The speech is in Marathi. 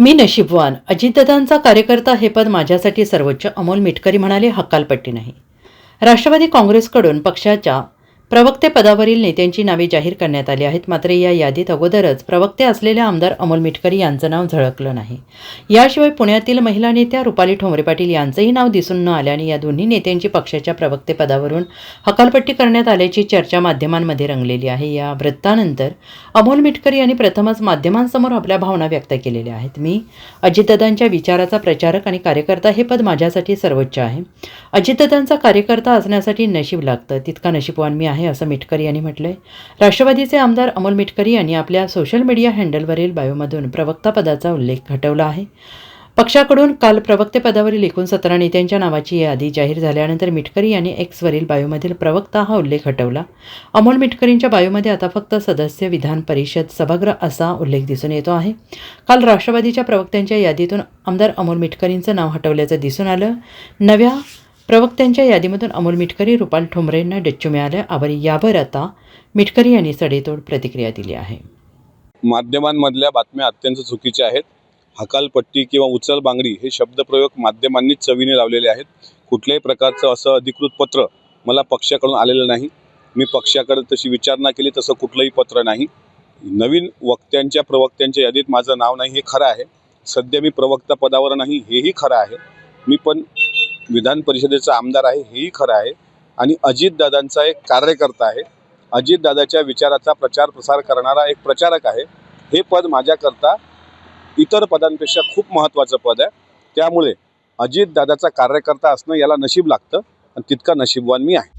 मी नशीबवान अजितदादांचा कार्यकर्ता हे पद माझ्यासाठी सर्वोच्च. अमोल मिटकरी म्हणाले हक्कालपट्टी नाही. राष्ट्रवादी काँग्रेसकडून पक्षाच्या प्रवक्ते पदावरील नेत्यांची नावे जाहीर करण्यात आली आहेत. मात्र या यादीत अगोदरच प्रवक्ते असलेले आमदार अमोल मिटकरी यांचं नाव झळकलं नाही. याशिवाय पुण्यातील महिला नेत्या रुपाली ठोंबरे पाटील यांचंही नाव दिसून न आल्याने या दोन्ही नेत्यांची पक्षाच्या प्रवक्ते पदावरून हकालपट्टी करण्यात आल्याची चर्चा माध्यमांमध्ये रंगलेली आहे. या वृत्तानंतर अमोल मिटकरी यांनी प्रथमच माध्यमांसमोर आपल्या भावना व्यक्त केलेल्या आहेत. मी अजितदादांच्या विचाराचा प्रचारक आणि कार्यकर्ता हे पद माझ्यासाठी सर्वोच्च आहे. अजितदादांचा कार्यकर्ता असण्यासाठी नशीब लागतं. तितका नशीबवान मी आहे. असं मिटकरी यांनी म्हटलंय. राष्ट्रवादीचे आमदार अमोल मिटकरी यांनी आपल्या सोशल मीडिया हँडलवरील बायोमधून प्रवक्तापदाचा उल्लेख घटवला आहे. पक्षाकडून काल प्रवक्तेपदावरील एकूण सतरा नेत्यांच्या नावाची यादी जाहीर झाल्यानंतर मिटकरी यांनी एक्सवरील बायोमधील प्रवक्ता हा उल्लेख हटवला अमोल मिटकरींच्या बायोमध्ये आता फक्त सदस्य विधान परिषद सभागृह असा उल्लेख दिसून येतो आहे. काल राष्ट्रवादीच्या प्रवक्त्यांच्या यादीतून आमदार अमोल मिटकरींचं नाव हटवल्याचं दिसून आलं. नव्या प्रवक्त्यांच्या यादीमधून अमोल मिटकरी रुपाल ठोंबरेंना डच्चू मिळालं. आवर यावर आता मिटकरी यांनी सडेतोड प्रतिक्रिया दिली आहे. माध्यमांमधल्या बातम्या अत्यंत चुकीच्या आहेत. हकालपट्टी किंवा उचल बांगडी हे शब्दप्रयोग माध्यमांनीच चवीने लावलेले आहेत. कुठल्याही प्रकारचं असं अधिकृत पत्र मला पक्षाकडून आलेलं नाही. मी पक्षाकडे तशी विचारणा केली तसं कुठलंही पत्र नाही. नवीन वक्त्यांच्या प्रवक्त्यांच्या यादीत माझं नाव नाही हे खरं आहे. सध्या मी प्रवक्ता पदावर नाही हेही खरं आहे. मी पण विधान परिषदेचा आमदार आहे हेही खरं आहे. आणि अजितदादांचा एक कार्यकर्ता आहे. अजितदादाच्या विचाराचा प्रचार प्रसार करणारा एक प्रचारक आहे. हे पद माझ्याकरता इतर पदांपेक्षा खूप महत्त्वाचं पद आहे. त्यामुळे अजितदादाचा कार्यकर्ता असणं याला नशीब लागतं आणि तितका नशीबवान मी आहे.